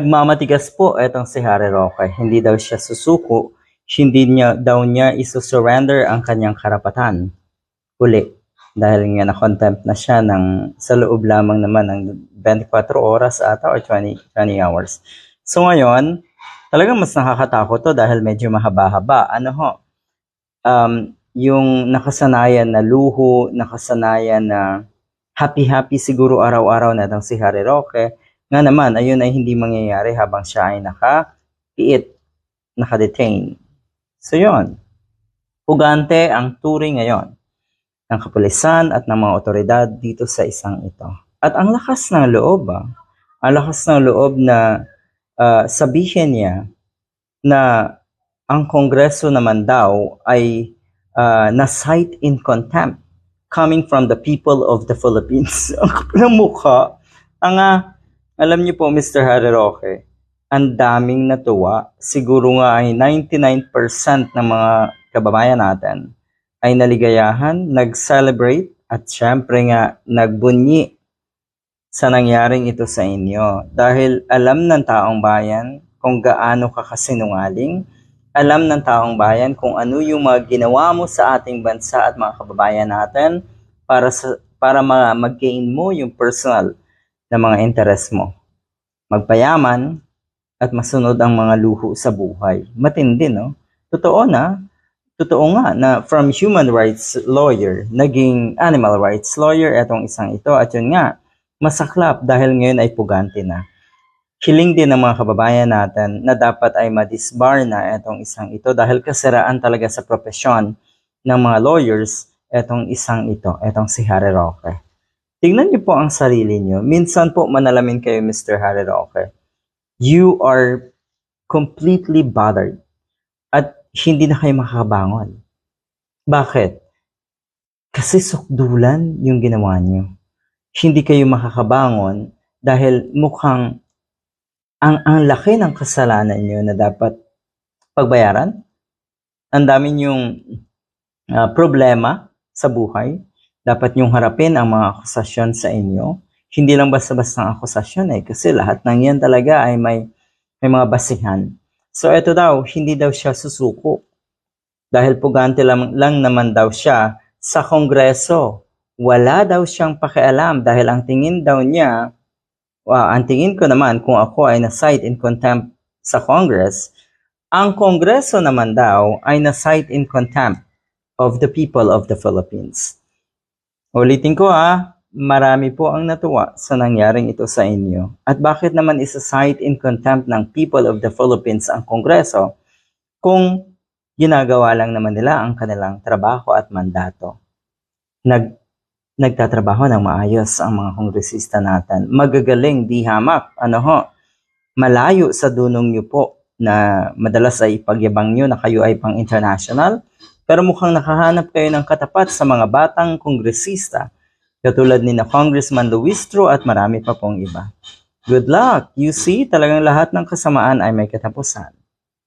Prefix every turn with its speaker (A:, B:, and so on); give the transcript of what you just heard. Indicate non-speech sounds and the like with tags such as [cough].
A: Nagmamatigas po etong si Harry Roque. Hindi daw siya susuko, hindi niya daw niya isusurrender ang kanyang karapatan. Uli, dahil nga na-contempt na siya ng, sa loob lamang naman ng 24 oras ata or 20, 20 hours. So ngayon, talagang mas nakakatakot to dahil medyo mahaba-haba. Ano ho? Um, yung nakasanayan na luho, nakasanayan na happy-happy siguro araw-araw na itong si Harry Roque, nga naman, ayun ay hindi mangyayari habang siya ay naka-piit, naka-detain. So yun, pugante ang turing ngayon ng kapulisan at ng mga otoridad dito sa isang ito. At ang lakas ng loob, ah, ang lakas ng loob na ah, sabihin niya na ang Kongreso naman daw ay ah, na-cite in contempt coming from the people of the Philippines. [laughs] ang mukha. Ang ah, alam niyo po, Mr. Harry Roque, ang daming natuwa. Siguro nga ay 99% ng mga kababayan natin ay naligayahan, nag-celebrate, at syempre nga nagbunyi sa nangyaring ito sa inyo. Dahil alam ng taong bayan kung gaano ka kasinungaling, alam ng taong bayan kung ano yung mga ginawa mo sa ating bansa at mga kababayan natin para sa para ma- mag-gain mo yung personal na mga interes mo. Magpayaman at masunod ang mga luho sa buhay. Matindi, no? Totoo na, totoo nga na from human rights lawyer, naging animal rights lawyer etong isang ito. At yun nga, masaklap dahil ngayon ay pugante na. Hiling din ng mga kababayan natin na dapat ay madisbar na etong isang ito dahil kasiraan talaga sa propesyon ng mga lawyers etong isang ito, etong si Harry Roque. Tingnan niyo po ang sarili niyo. Minsan po manalamin kayo, Mr. Harry Roque. You are completely bothered at hindi na kayo makakabangon. Bakit? Kasi sukdulan yung ginawa niyo. Hindi kayo makakabangon dahil mukhang ang, ang laki ng kasalanan niyo na dapat pagbayaran. Ang dami niyong ah, problema sa buhay. Dapat niyong harapin ang mga akusasyon sa inyo. Hindi lang basta-basta ang akusasyon eh, kasi lahat ng yan talaga ay may, may mga basihan. So ito daw, hindi daw siya susuko. Dahil pugante lang, lang naman daw siya sa kongreso. Wala daw siyang pakialam dahil ang tingin daw niya, wow, ang tingin ko naman kung ako ay na-cite in contempt sa Congress, ang kongreso naman daw ay na-cite in contempt of the people of the Philippines. Ulitin ko ha, marami po ang natuwa sa nangyaring ito sa inyo. At bakit naman isa-cite in contempt ng people of the Philippines ang Kongreso kung ginagawa lang naman nila ang kanilang trabaho at mandato? Nag, nagtatrabaho ng maayos ang mga kongresista natin. Magagaling, di hamak. Ano ho? Malayo sa dunong niyo po na madalas ay pagyabang nyo na kayo ay pang international. Pero mukhang nakahanap kayo ng katapat sa mga batang kongresista katulad ni na Congressman Luistro at marami pa pong iba. Good luck! You see, talagang lahat ng kasamaan ay may katapusan.